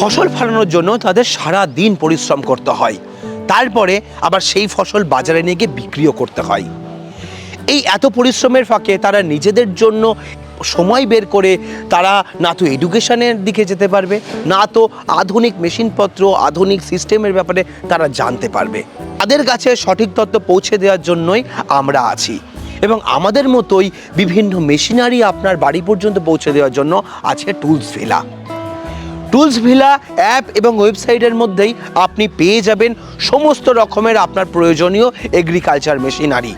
ফসল ফলানোর জন্য তাদের সারা দিন পরিশ্রম করতে হয়। তারপরে আবার সেই ফসল বাজারে নিয়ে গিয়ে বিক্রিও করতে হয়। এই এত পরিশ্রমের ফাঁকে তারা নিজেদের জন্য সময় বের করে তারা না তো এডুকেশনের দিকে যেতে পারবে, না তো আধুনিক মেশিনপত্র, আধুনিক সিস্টেমের ব্যাপারে তারা জানতে পারবে। তাদের কাছে সঠিক তথ্য পৌঁছে দেওয়ার জন্যই আমরা আছি এবং আমাদের মতোই বিভিন্ন মেশিনারি আপনার বাড়ি পর্যন্ত পৌঁছে দেওয়ার জন্য আছে tools villa tools villa app এবং ওয়েবসাইটের মধ্যেই আপনি পেয়ে যাবেন সমস্ত রকমের আপনার প্রয়োজনীয় এগ্রিকালচার মেশিনারি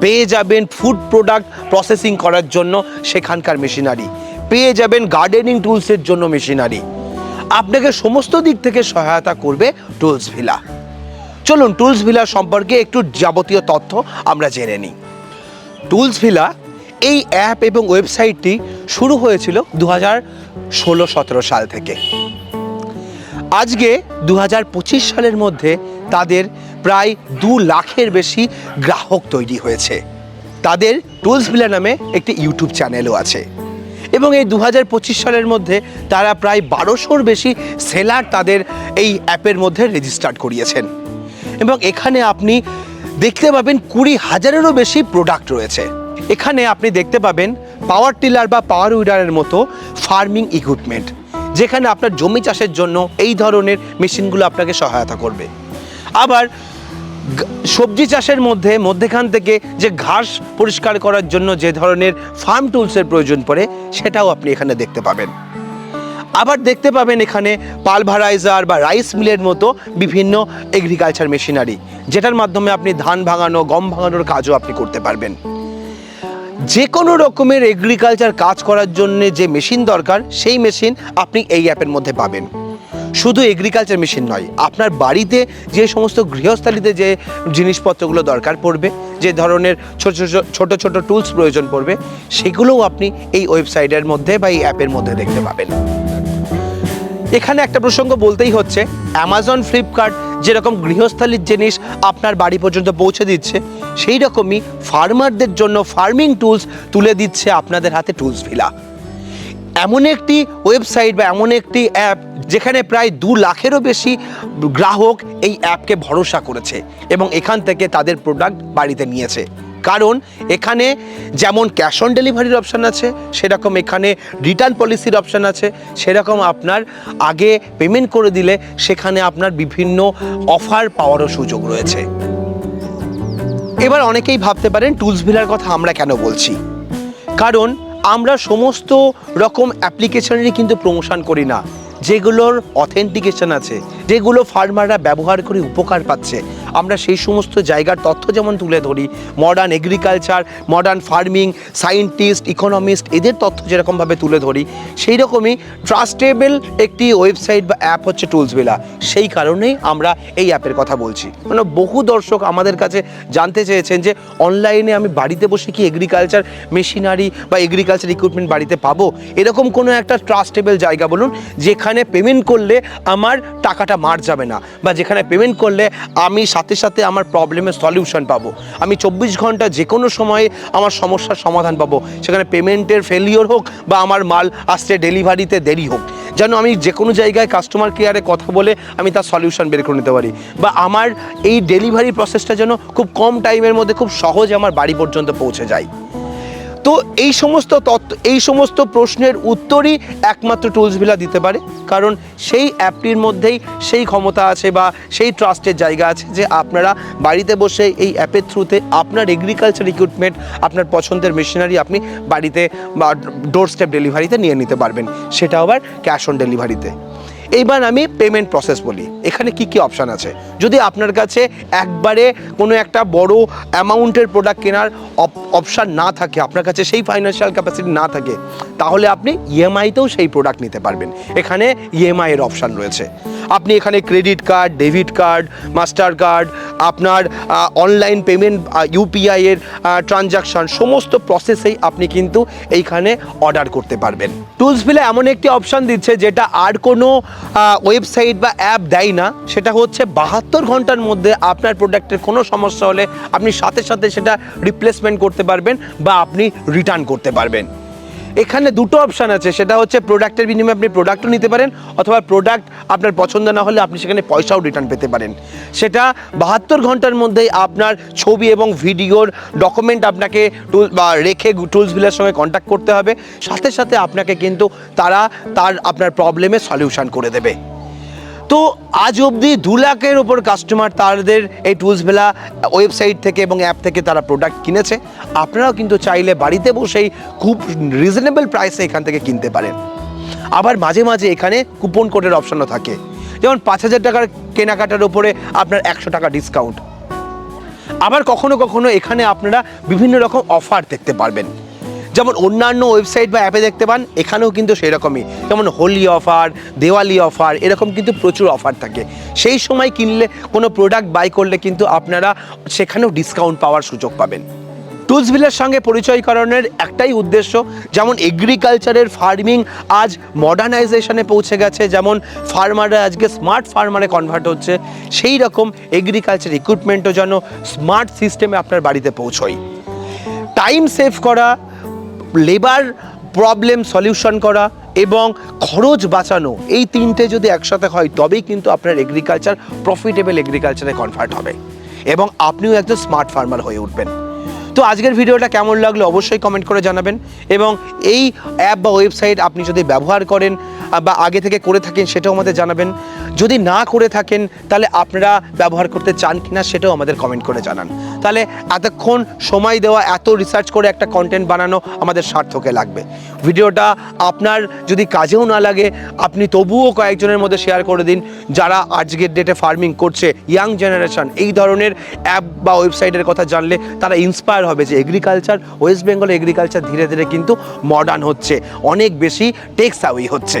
পেয়ে যাবেন ফুড প্রোডাক্ট প্রসেসিং করার জন্য সেখানকার মেশিনারি পেয়ে যাবেন গার্ডেনিং টুলসের জন্য মেশিনারি আপনাকে সমস্ত দিক থেকে সহায়তা করবে টুলস ভিলা। চলুন টুলস ভিলা সম্পর্কে একটু যাবতীয় তথ্য আমরা জেনে নিই। টুলস ভিলা এই অ্যাপ এবং ওয়েবসাইটটি শুরু হয়েছিল দু হাজার ষোলো সতেরো সাল থেকে। আজকে দু সালের মধ্যে তাদের প্রায় দু লাখের বেশি গ্রাহক তৈরি হয়েছে। তাদের টুলস ভিলা নামে একটি ইউটিউব চ্যানেলও আছে। এবং এই দু সালের মধ্যে তারা প্রায় বারোশোর বেশি সেলার তাদের এই অ্যাপের মধ্যে রেজিস্টার করিয়েছেন। এবং এখানে আপনি দেখতে পাবেন কুড়ি হাজারেরও বেশি প্রোডাক্ট রয়েছে। এখানে আপনি দেখতে পাবেন পাওয়ার টিলার বা পাওয়ার উইডারের মতো ফার্মিং ইকুইপমেন্ট, যেখানে আপনার জমি চাষের জন্য এই ধরনের মেশিনগুলো আপনাকে সহায়তা করবে। আবার সবজি চাষের মধ্যে, মধ্যেখান থেকে যে ঘাস পরিষ্কার করার জন্য যে ধরনের ফার্ম টুলসের প্রয়োজন পড়ে, সেটাও আপনি এখানে দেখতে পাবেন। আবার দেখতে পাবেন এখানে পালভারাইজার বা রাইস মিলের মতো বিভিন্ন এগ্রিকালচার মেশিনারি যেটার মাধ্যমে আপনি ধান ভাঙানো, গম ভাঙানোর কাজও আপনি করতে পারবেন। যে কোনো রকমের এগ্রিকালচার কাজ করার জন্য যে মেশিন দরকার, সেই মেশিন আপনি এই অ্যাপের মধ্যে পাবেন। শুধু এগ্রিকালচার মেশিন নয়, আপনার বাড়িতে যে সমস্ত গৃহস্থালিতে যে জিনিসপত্রগুলো দরকার পড়বে, যে ধরনের ছোটো ছোটো ছোটো টুলস প্রয়োজন পড়বে, সেগুলোও আপনি এই ওয়েবসাইটের মধ্যে বা এই অ্যাপের মধ্যে দেখতে পাবেন। এখানে একটা প্রসঙ্গ বলতেই হচ্ছে অ্যামাজন ফ্লিপকার্ট যেরকম গৃহস্থালির জিনিস আপনার বাড়ি পর্যন্ত পৌঁছে দিচ্ছে, সেই রকমই ফার্মারদের জন্য ফার্মিং টুলস তুলে দিচ্ছে আপনাদের হাতে টুলস ভিলা এমন একটি ওয়েবসাইট বা এমন একটি অ্যাপ যেখানে প্রায় দু লাখেরও বেশি গ্রাহক এই অ্যাপকে ভরসা করেছে এবং এখান থেকে তাদের প্রোডাক্ট বাড়িতে নিয়েছে। কারণ এখানে যেমন ক্যাশ অন ডেলিভারির অপশান আছে, সেরকম এখানে রিটার্ন পলিসির অপশান আছে, সেরকম আপনার আগে পেমেন্ট করে দিলে সেখানে আপনার বিভিন্ন অফার পাওয়ারও সুযোগ রয়েছে। এবার অনেকেই ভাবতে পারেন টুলস ভিলার কথা আমরা কেন বলছি? কারণ আমরা সমস্ত রকম অ্যাপ্লিকেশনেরই কিন্তু প্রমোশন করি না। যেগুলোর অথেন্টিকেশন আছে, যেগুলো ফার্মাররা ব্যবহার করে উপকার পাচ্ছে আমরা সেই সমস্ত জায়গার তথ্য যেমন তুলে ধরি modern agriculture modern farming scientist economist এদের তথ্য যেরকমভাবে তুলে ধরি সেই রকমই ট্রাস্টেবল একটি ওয়েবসাইট বা অ্যাপ হচ্ছে টুলসভিলা সেই কারণেই আমরা এই অ্যাপের কথা বলছি। মানে বহু দর্শক আমাদের কাছে জানতে চেয়েছেন যে অনলাইনে আমি বাড়িতে বসে কি এগ্রিকালচার মেশিনারি বা এগ্রিকালচার ইকুইপমেন্ট বাড়িতে পাবো? এরকম কোনো একটা ট্রাস্টেবল জায়গা বলুন, যেখানে পেমেন্ট করলে আমার টাকাটা মার যাবে না, বা যেখানে পেমেন্ট করলে আমি সাথে সাথে আমার প্রবলেমের সলিউশন পাবো। আমি চব্বিশ ঘণ্টা যে কোনো সময়ে আমার সমস্যার সমাধান পাবো। সেখানে পেমেন্টের ফেলিওর হোক বা আমার মাল আসতে ডেলিভারিতে দেরি হোক। যেন আমি যে কোনো জায়গায় কাস্টমার কেয়ারে কথা বলে আমি তার সলিউশন বের করে নিতে পারি। বা আমার এই ডেলিভারি প্রসেসটা যেন খুব কম টাইমের মধ্যে, খুব সহজে আমার বাড়ি পর্যন্ত পৌঁছে যায়। তো এই সমস্ত তত্ত্ব এই সমস্ত প্রশ্নের উত্তরই একমাত্র টুলসভিলা দিতে পারে। কারণ সেই অ্যাপটির মধ্যেই সেই ক্ষমতা আছে বা সেই ট্রাস্টের জায়গা আছে যে আপনারা বাড়িতে বসে এই অ্যাপের থ্রুতে আপনার এগ্রিকালচার ইকুইপমেন্ট আপনার পছন্দের মেশিনারি আপনি বাড়িতে বা ডোর স্টেপ ডেলিভারিতে নিয়ে নিতে পারবেন। সেটা আবার ক্যাশ অন ডেলিভারিতে এইবার আমি পেমেন্ট প্রসেস বলি। এখানে কি কি অপশান আছে? যদি আপনার কাছে একবারে কোনো একটা বড় অ্যামাউন্টের প্রোডাক্ট কেনার অপশান না থাকে, আপনার কাছে সেই ফাইন্যান্সিয়াল ক্যাপাসিটি না থাকে তাহলে আপনি ইএমআইতেও সেই প্রোডাক্ট নিতে পারবেন। এখানে ইএমআই এর অপশান রয়েছে। আপনি এখানে credit card debit card master card আপনার অনলাইন পেমেন্ট ইউপিআই এর ট্রানজাকশন সমস্ত প্রসেসেই আপনি কিন্তু এইখানে অর্ডার করতে পারবেন। টুলস ভিলে এমন একটি অপশান দিচ্ছে যেটা আর কোনো ওয়েবসাইট বা অ্যাপ দেয় না। সেটা হচ্ছে বাহাত্তর ঘণ্টার মধ্যে আপনার প্রোডাক্টের কোনো সমস্যা হলে আপনি সাথে সাথে সেটা রিপ্লেসমেন্ট করতে পারবেন বা আপনি রিটার্ন করতে পারবেন। এখানে দুটো অপশান আছে। সেটা হচ্ছে প্রোডাক্টের বিনিময়ে আপনি প্রোডাক্টও নিতে পারেন, অথবা প্রোডাক্ট আপনার পছন্দ না হলে আপনি সেখানে পয়সাও রিটার্ন পেতে পারেন। সেটা বাহাত্তর ঘণ্টার মধ্যেই আপনার ছবি এবং ভিডিওর ডকুমেন্ট আপনাকে টুল বা রেখে টুলস সঙ্গে কন্ট্যাক্ট করতে হবে। সাথে সাথে আপনাকে কিন্তু তারা তার আপনার প্রবলেমের সলিউশন করে দেবে। তো আজ অবধি দু লাখের ওপর কাস্টমার তাদের এই টুলস ভেলা ওয়েবসাইট থেকে এবং অ্যাপ থেকে তারা প্রোডাক্ট কিনেছে। আপনারাও কিন্তু চাইলে বাড়িতে বসেই খুব রিজনেবল প্রাইসে এখান থেকে কিনতে পারেন। আবার মাঝে মাঝে এখানে কুপন কোডের অপশনও থাকে। যেমন পাঁচ হাজার টাকার কেনাকাটার ওপরে আপনার একশো টাকা ডিসকাউন্ট আবার কখনো কখনো এখানে আপনারা বিভিন্ন রকম অফার দেখতে পারবেন। যেমন অন্যান্য ওয়েবসাইট বা অ্যাপে দেখতে পান, এখানেও কিন্তু সেই রকমই যেমন হোলি অফার দেওয়ালি অফার এরকম কিন্তু প্রচুর অফার থাকে। সেই সময় কিনলে কোনো প্রোডাক্ট বাই করলে কিন্তু আপনারা সেখানেও ডিসকাউন্ট পাওয়ার সুযোগ পাবেন। টুলস ভিলের সঙ্গে পরিচয় করানোর একটাই উদ্দেশ্য, যেমন এগ্রিকালচারের ফার্মিং আজ মডার্নাইজেশনে পৌঁছে গেছে। যেমন ফার্মাররা আজকে স্মার্ট ফার্মারে কনভার্ট হচ্ছে। সেই রকম এগ্রিকালচার ইকুইপমেন্টও যেন স্মার্ট সিস্টেমে আপনার বাড়িতে পৌঁছয়। টাইম সেভ করা লেবার প্রবলেম সলিউশন করা এবং খরচ বাঁচানো, এই তিনটে যদি একসাথে হয়, তবেই কিন্তু আপনার এগ্রিকালচার প্রফিটেবল এগ্রিকালচারে কনভার্ট হবে এবং আপনিও একজন স্মার্ট ফার্মার হয়ে উঠবেন। তো আজকের ভিডিওটা কেমন লাগল অবশ্যই কমেন্ট করে জানাবেন এবং এই অ্যাপ বা ওয়েবসাইট আপনি যদি ব্যবহার করেন বা আগে থেকে করে থাকেন সেটাও আমাদের জানাবেন। যদি না করে থাকেন, তাহলে আপনারা ব্যবহার করতে চান কি না সেটাও আমাদের কমেন্ট করে জানান। তাহলে এতক্ষণ সময় দেওয়া, এত রিসার্চ করে একটা কন্টেন্ট বানানো আমাদের সার্থকে লাগবে। ভিডিওটা আপনার যদি কাজেও না লাগে, আপনি তবুও কয়েকজনের মধ্যে শেয়ার করে দিন। যারা আজকের ডেটে ফার্মিং করছে ইয়াং জেনারেশন এই ধরনের অ্যাপ বা ওয়েবসাইটের কথা জানলে তারা ইন্সপায়ার হবে যে এগ্রিকালচার ওয়েস্ট বেঙ্গল এগ্রিকালচার ধীরে ধীরে কিন্তু মডার্ন হচ্ছে। অনেক বেশি টেক্স আউই হচ্ছে।